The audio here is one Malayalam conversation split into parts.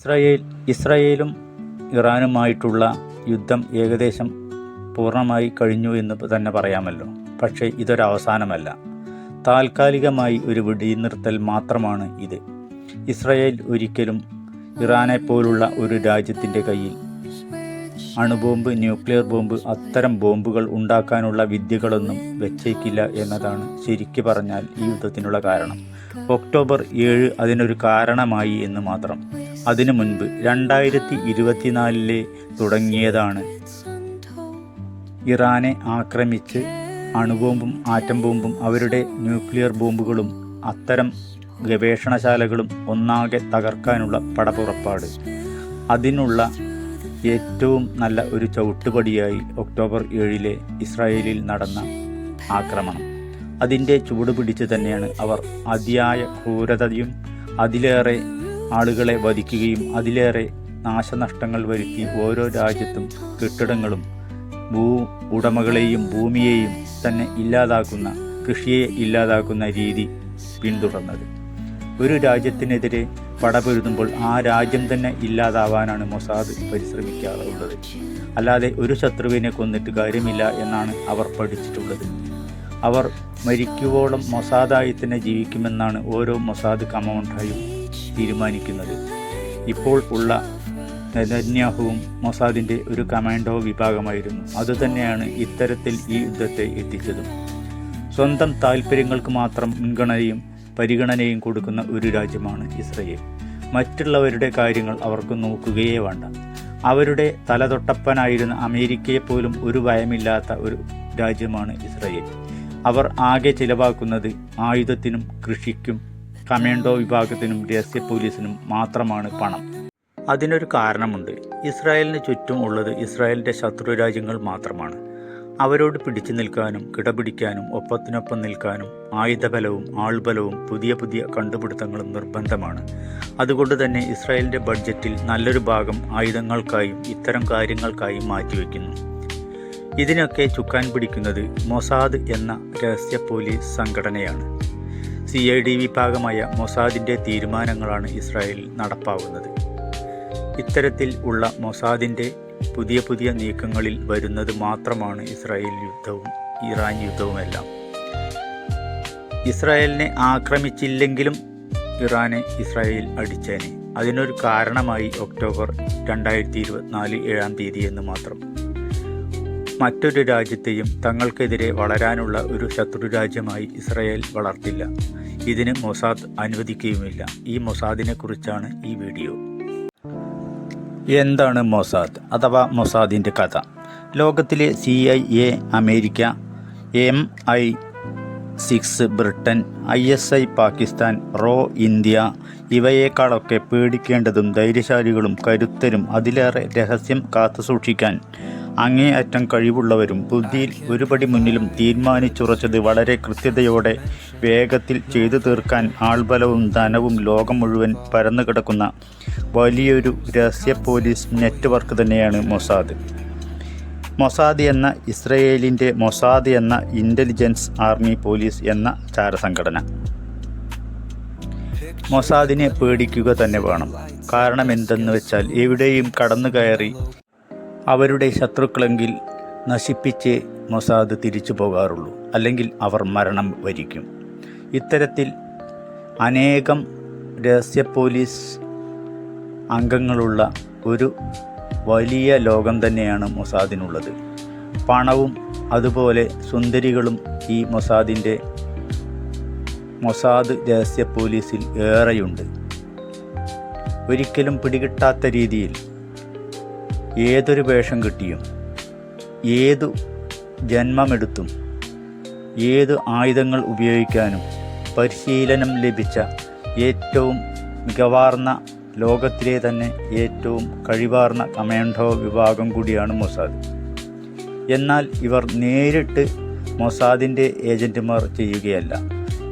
ഇസ്രായേൽ ഇസ്രായേലും ഇറാനുമായിട്ടുള്ള യുദ്ധം ഏകദേശം പൂർണമായി കഴിഞ്ഞു എന്ന് തന്നെ പറയാമല്ലോ. പക്ഷേ ഇതൊരവസാനമല്ല താൽക്കാലികമായി ഒരു വെടിനിർത്തൽ മാത്രമാണ് ഇത്. ഇസ്രായേൽ ഒരിക്കലും ഇറാനെ പോലുള്ള ഒരു രാജ്യത്തിന്റെ കയ്യിൽ അണുബോംബ് ന്യൂക്ലിയർ ബോംബ് അത്തരം ബോംബുകൾ ഉണ്ടാക്കാനുള്ള വിദ്യകളൊന്നും വെച്ചേക്കില്ല എന്നതാണ് ശരിക്കു പറഞ്ഞാൽ ഈ യുദ്ധത്തിനുള്ള കാരണം. ഒക്ടോബർ ഏഴ് അതിനൊരു കാരണമായി എന്ന് മാത്രം. അതിനു മുൻപ് രണ്ടായിരത്തി ഇരുപത്തിനാലിലെ തുടങ്ങിയതാണ്. ഇറാനെ ആക്രമിച്ച് അണുബോംബും ആറ്റം ബോംബും അവരുടെ ന്യൂക്ലിയർ ബോംബുകളും അത്തരം ഗവേഷണശാലകളും ഒന്നാകെ തകർക്കാനുള്ള പടപ്പുറപ്പാട് അതിനുള്ള ഏറ്റവും നല്ല ഒരു ചവിട്ടുപടിയായി ഒക്ടോബർ ഏഴിലെ ഇസ്രായേലിൽ നടന്ന ആക്രമണം. അതിന്റെ ചുവട് പിടിച്ച് തന്നെയാണ് അവർ അതിയായ ക്രൂരതയും അതിലേറെ ആളുകളെ വധിക്കുകയും അതിലേറെ നാശനഷ്ടങ്ങൾ വരുത്തി ഓരോ രാജ്യത്തും കെട്ടിടങ്ങളും ഭൂ ഉടമകളെയും ഭൂമിയെയും തന്നെ ഇല്ലാതാക്കുന്ന കൃഷിയെ ഇല്ലാതാക്കുന്ന രീതി പിന്തുടർന്നത്. ഒരു രാജ്യത്തിനെതിരെ പടപൊരുതുമ്പോൾ ആ രാജ്യം തന്നെ ഇല്ലാതാവാനാണ് മൊസാദ് പരിശ്രമിക്കാറുള്ളത്. അല്ലാതെ ഒരു ശത്രുവിനെ കൊന്നിട്ട് കാര്യമില്ല എന്നാണ് അവർ പഠിച്ചിട്ടുള്ളത്. അവർ മരിക്കുവോളം മൊസാദായി തന്നെ ജീവിക്കുമെന്നാണ് ഓരോ മൊസാദ് കമൗണ്ടായും തീരുമാനിക്കുന്നത്. ഇപ്പോൾ ഉള്ള നെതന്യാഹുവും മൊസാദിന്റെ ഒരു കമാൻഡോ വിഭാഗമായിരുന്നു. അതുതന്നെയാണ് ഇത്തരത്തിൽ ഈ യുദ്ധത്തെ എത്തിച്ചതും. സ്വന്തം താല്പര്യങ്ങൾക്ക് മാത്രം മുൻഗണനയും പരിഗണനയും കൊടുക്കുന്ന ഒരു രാജ്യമാണ് ഇസ്രയേൽ. മറ്റുള്ളവരുടെ കാര്യങ്ങൾ അവർക്ക് നോക്കുകയേ വേണ്ട. അവരുടെ തലതൊട്ടപ്പനായിരുന്ന അമേരിക്കയെ പോലും ഒരു ഭയമില്ലാത്ത ഒരു രാജ്യമാണ് ഇസ്രയേൽ. അവർ ആകെ ചിലവാക്കുന്നത് ആയുധത്തിനും കൃഷിക്കും കമാൻഡോ വിഭാഗത്തിനും രഹസ്യ പോലീസിനും മാത്രമാണ് പണം. അതിനൊരു കാരണമുണ്ട്. ഇസ്രായേലിന് ചുറ്റും ഉള്ളത് ഇസ്രായേലിന്റെ ശത്രു രാജ്യങ്ങൾ മാത്രമാണ്. അവരോട് പിടിച്ചു നിൽക്കാനും കിടപിടിക്കാനും ഒപ്പത്തിനൊപ്പം നിൽക്കാനും ആയുധബലവും ആൾബലവും പുതിയ പുതിയ കണ്ടുപിടുത്തങ്ങളും നിർബന്ധമാണ്. അതുകൊണ്ട് തന്നെ ഇസ്രായേലിന്റെ ബഡ്ജറ്റിൽ നല്ലൊരു ഭാഗം ആയുധങ്ങൾക്കായും ഇത്തരം കാര്യങ്ങൾക്കായും മാറ്റിവെക്കുന്നു. ഇതിനൊക്കെ ചുക്കാൻ പിടിക്കുന്നത് മൊസാദ് എന്ന രഹസ്യ പോലീസ് സംഘടനയാണ്. സി ഐ ഡി വിഭാഗമായ മൊസാദിന്റെ തീരുമാനങ്ങളാണ് ഇസ്രായേലിൽ നടപ്പാവുന്നത്. ഇത്തരത്തിൽ ഉള്ള മൊസാദിന്റെ പുതിയ പുതിയ നീക്കങ്ങളിൽ വരുന്നത് മാത്രമാണ് ഇസ്രായേൽ യുദ്ധവും ഇറാൻ യുദ്ധവുമെല്ലാം. ഇസ്രായേലിനെ ആക്രമിച്ചില്ലെങ്കിലും ഇറാനെ ഇസ്രായേൽ അടിച്ചേനെ. അതിനൊരു കാരണമായി ഒക്ടോബർ രണ്ടായിരത്തി ഇരുപത്തിനാല് ഏഴാം തീയതി എന്ന് മാത്രം. മറ്റൊരു രാജ്യത്തെയും തങ്ങൾക്കെതിരെ വളരാനുള്ള ഒരു ശത്രു രാജ്യമായി ഇസ്രായേൽ വളർത്തില്ല. ഇതിന് മൊസാദ് അനുവദിക്കുകയുമില്ല. ഈ മൊസാദിനെ കുറിച്ചാണ് ഈ വീഡിയോ. എന്താണ് മൊസാദ് അഥവാ മൊസാദിന്റെ കഥ? ലോകത്തിലെ C I A America M I six Britain I S I Pakistan raw India ഇവയേക്കാളൊക്കെ പേടിക്കേണ്ടതും ധൈര്യശാലികളും കരുത്തരും അതിലേറെ രഹസ്യം കാത്തുസൂക്ഷിക്കാൻ അങ്ങേയറ്റം കഴിവുള്ളവരും ബുദ്ധിയിൽ ഒരുപടി മുന്നിലും തീരുമാനിച്ചുറച്ചത് വളരെ കൃത്യതയോടെ വേഗത്തിൽ ചെയ്തു തീർക്കാൻ ആൾബലവും ധനവും ലോകം മുഴുവൻ പരന്നു കിടക്കുന്ന വലിയൊരു രഹസ്യ പോലീസ് നെറ്റ്വർക്ക് തന്നെയാണ് മൊസാദ്. മൊസാദ് എന്ന ഇസ്രയേലിന്റെ മൊസാദ് എന്ന ഇന്റലിജൻസ് ആർമി പോലീസ് എന്ന ചാരസംഘടന. മൊസാദിനെ പേടിക്കുക തന്നെ വേണം. കാരണം എന്തെന്ന് വെച്ചാൽ എവിടെയും കടന്നു കയറി അവരുടെ ശത്രുക്കളെങ്കിൽ നശിപ്പിച്ച് മൊസാദ് തിരിച്ചു പോകാറുള്ളൂ. അല്ലെങ്കിൽ അവർ മരണം വരിക്കും. ഇത്തരത്തിൽ അനേകം രഹസ്യ പോലീസ് അംഗങ്ങളുള്ള ഒരു വലിയ ലോകം തന്നെയാണ് മൊസാദിനുള്ളത്. പണവും അതുപോലെ സുന്ദരികളും ഈ മൊസാദിന്റെ മൊസാദ് രഹസ്യ പോലീസിൽ ഏറെയുണ്ട്. ഒരിക്കലും പിടികിട്ടാത്ത രീതിയിൽ ഏതൊരു വേഷം കിട്ടിയും ഏതു ജന്മമെടുത്തും ഏത് ആയുധങ്ങൾ ഉപയോഗിക്കാനും പരിശീലനം ലഭിച്ച ഏറ്റവും മികവാർന്ന ലോകത്തിലെ തന്നെ ഏറ്റവും കഴിവാർന്ന കമാൻഡോ വിഭാഗം കൂടിയാണ് മൊസാദ്. എന്നാൽ ഇവർ നേരിട്ട് മൊസാദിന്റെ ഏജന്റുമാർ ചെയ്യുകയല്ല.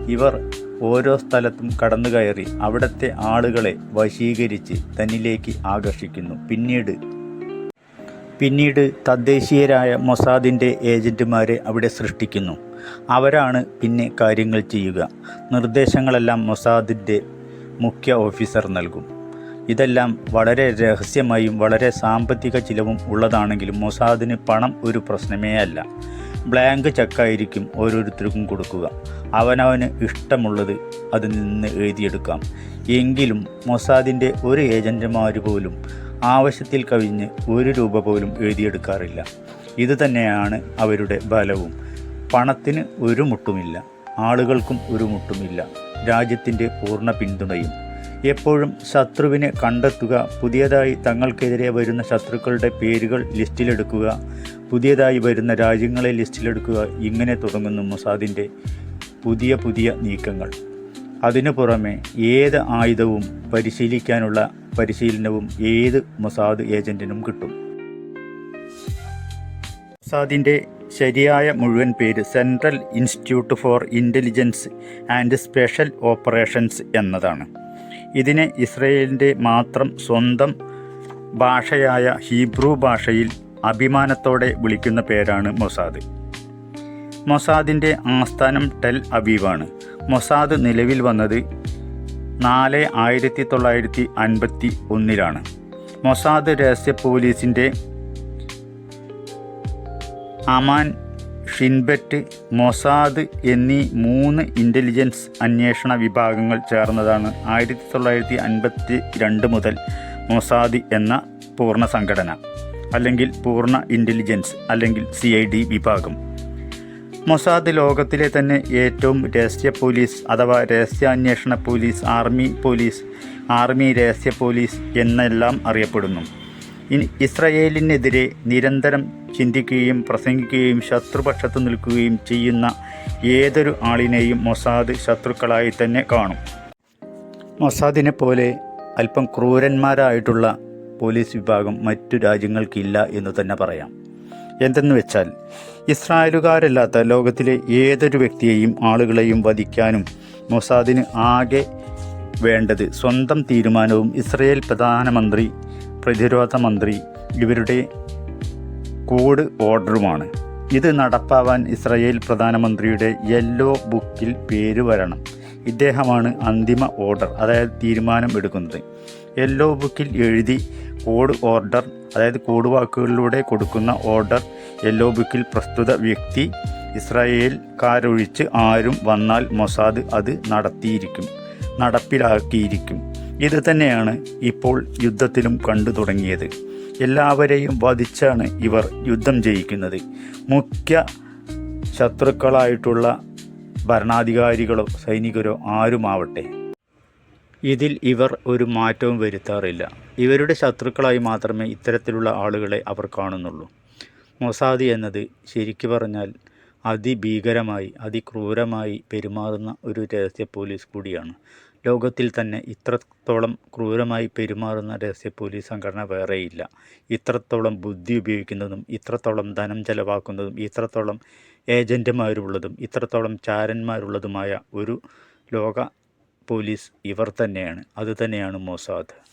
ഇവർ ഓരോ സ്ഥലത്തും കടന്നു കയറി അവിടുത്തെ ആളുകളെ വശീകരിച്ച് തന്നിലേക്ക് ആകർഷിക്കുന്നു. പിന്നീട് പിന്നീട് തദ്ദേശീയരായ മൊസാദിന്റെ ഏജന്റുമാരെ അവിടെ സൃഷ്ടിക്കുന്നു. അവരാണ് പിന്നെ കാര്യങ്ങൾ ചെയ്യുക. നിർദ്ദേശങ്ങളെല്ലാം മൊസാദിന്റെ മുഖ്യ ഓഫീസർ നൽകും. ഇതെല്ലാം വളരെ രഹസ്യമായും വളരെ സാമ്പത്തിക ചിലവും ഉള്ളതാണെങ്കിലും മൊസാദിന് പണം ഒരു പ്രശ്നമേ അല്ല. ബ്ലാങ്ക് ചെക്കായിരിക്കും ഓരോരുത്തർക്കും കൊടുക്കുക. അവനവന് ഇഷ്ടമുള്ളത് അതിൽ നിന്ന് എഴുതിയെടുക്കാം. എങ്കിലും മൊസാദിന്റെ ഒരു ഏജന്റുമാർ പോലും ആവശ്യത്തിൽ കവിഞ്ഞ് ഒരു രൂപ പോലും എഴുതിയെടുക്കാറില്ല. ഇത് തന്നെയാണ് അവരുടെ ബലവും. പണത്തിന് ഒരു മുട്ടുമില്ല. ആളുകൾക്കും ഒരു മുട്ടുമില്ല. രാജ്യത്തിന്റെ പൂർണ പിന്തുണയും. എപ്പോഴും ശത്രുവിനെ കണ്ടെത്തുക പുതിയതായി തങ്ങൾക്കെതിരെ വരുന്ന ശത്രുക്കളുടെ പേരുകൾ ലിസ്റ്റിലെടുക്കുക പുതിയതായി വരുന്ന രാജ്യങ്ങളെ ലിസ്റ്റിലെടുക്കുക ഇങ്ങനെ തുടങ്ങുന്നു മൊസാദിന്റെ പുതിയ പുതിയ നീക്കങ്ങൾ. അതിനു പുറമെ ഏത് ആയുധവും പരിശീലിക്കാനുള്ള പരിശീലനവും ഏത് മൊസാദ് ഏജന്റിനും കിട്ടും. മൊസാദിന്റെ ശരിയായ മുഴുവൻ പേര് central institute for intelligence and special operations എന്നതാണ്. ഇതിനെ ഇസ്രയേലിന്റെ മാത്രം സ്വന്തം ഭാഷയായ ഹീബ്രു ഭാഷയിൽ അഭിമാനത്തോടെ വിളിക്കുന്ന പേരാണ് മൊസാദ്. മൊസാദിന്റെ ആസ്ഥാനം ടെൽ അബീബാണ് മൊസാദ് നിലവിൽ വന്നത് നാല് ആയിരത്തി തൊള്ളായിരത്തി അൻപത്തി ഒന്നിലാണ്. മൊസാദ് രഹസ്യ പോലീസിന്റെ അമാൻ ഷിൻബെറ്റ് മൊസാദ് എന്നീ മൂന്ന് ഇന്റലിജൻസ് അന്വേഷണ വിഭാഗങ്ങൾ ചേർന്നതാണ് ആയിരത്തി തൊള്ളായിരത്തി അൻപത്തി രണ്ട് മുതൽ മൊസാദ് എന്ന പൂർണ സംഘടന അല്ലെങ്കിൽ പൂർണ ഇന്റലിജൻസ് അല്ലെങ്കിൽ സി ഐ ഡി വിഭാഗം. മൊസാദ് ലോകത്തിലെ തന്നെ ഏറ്റവും രഹസ്യ പോലീസ് അഥവാ രഹസ്യ അന്വേഷണ പോലീസ് ആർമി പോലീസ് ആർമി രഹസ്യ പോലീസ് എന്നെല്ലാം അറിയപ്പെടുന്നു. ഇസ്രയേലിനെതിരെ നിരന്തരം ചിന്തിക്കുകയും പ്രസംഗിക്കുകയും ശത്രുപക്ഷത്ത് നിൽക്കുകയും ചെയ്യുന്ന ഏതൊരു ആളിനെയും മൊസാദ് ശത്രുക്കളായി തന്നെ കാണും. മൊസാദിനെ പോലെ അല്പം ക്രൂരന്മാരായിട്ടുള്ള പോലീസ് വിഭാഗം മറ്റു രാജ്യങ്ങൾക്കില്ല എന്ന് തന്നെ പറയാം. എന്തെന്ന് വെച്ചാൽ ഇസ്രായേലുകാരല്ലാത്ത ലോകത്തിലെ ഏതൊരു വ്യക്തിയെയും ആളുകളെയും വധിക്കാനും മൊസാദിന് ആകെ വേണ്ടത് സ്വന്തം തീരുമാനവും ഇസ്രയേൽ പ്രധാനമന്ത്രി പ്രതിരോധ മന്ത്രി ഇവരുടെ കോഡ് ഓർഡറുമാണ്. ഇത് നടപ്പാവാൻ ഇസ്രയേൽ പ്രധാനമന്ത്രിയുടെ യെല്ലോ ബുക്കിൽ പേര് വരണം. ഇദ്ദേഹമാണ് അന്തിമ ഓർഡർ അതായത് തീരുമാനം എടുക്കുന്നത്. യെല്ലോ ബുക്കിൽ എഴുതി കോഡ് ഓർഡർ അതായത് കോഡ് വാക്കുകളിലൂടെ കൊടുക്കുന്ന ഓർഡർ യെല്ലോ ബുക്കിൽ പ്രസ്തുത വ്യക്തി ഇസ്രായേൽക്കാരൊഴിച്ച് ആരും വന്നാൽ മൊസാദ് അത് നടത്തിയിരിക്കും നടപ്പിലാക്കിയിരിക്കും. ഇത് തന്നെയാണ് ഇപ്പോൾ യുദ്ധത്തിലും കണ്ടു തുടങ്ങിയത്. എല്ലാവരെയും വധിച്ചാണ് ഇവർ യുദ്ധം ജയിക്കുന്നത്. മുഖ്യ ശത്രുക്കളായിട്ടുള്ള ഭരണാധികാരികളോ സൈനികരോ ആരുമാവട്ടെ. ഇതിൽ ഇവർ ഒരു മാറ്റവും വരുത്താറില്ല. ഇവരുടെ ശത്രുക്കളായി മാത്രമേ ഇത്തരത്തിലുള്ള ആളുകളെ അവർ കാണുന്നുള്ളൂ. മൊസാദി എന്നത് ശരിക്കു പറഞ്ഞാൽ അതിഭീകരമായി അതിക്രൂരമായി പെരുമാറുന്ന ഒരു രഹസ്യ പോലീസ് കൂടിയാണ്. ലോകത്തിൽ തന്നെ ഇത്രത്തോളം ക്രൂരമായി പെരുമാറുന്ന രഹസ്യ പോലീസ് സംഘടന വേറെയില്ല. ഇത്രത്തോളം ബുദ്ധി ഉപയോഗിക്കുന്നതും ഇത്രത്തോളം ധനം ചെലവാക്കുന്നതും ഇത്രത്തോളം ഏജന്റുമാരുള്ളതും ഇത്രത്തോളം ചാരന്മാരുള്ളതുമായ ഒരു ലോക പോലീസ് ഇവർ തന്നെയാണ്. അത് തന്നെയാണ് മൊസാദ്.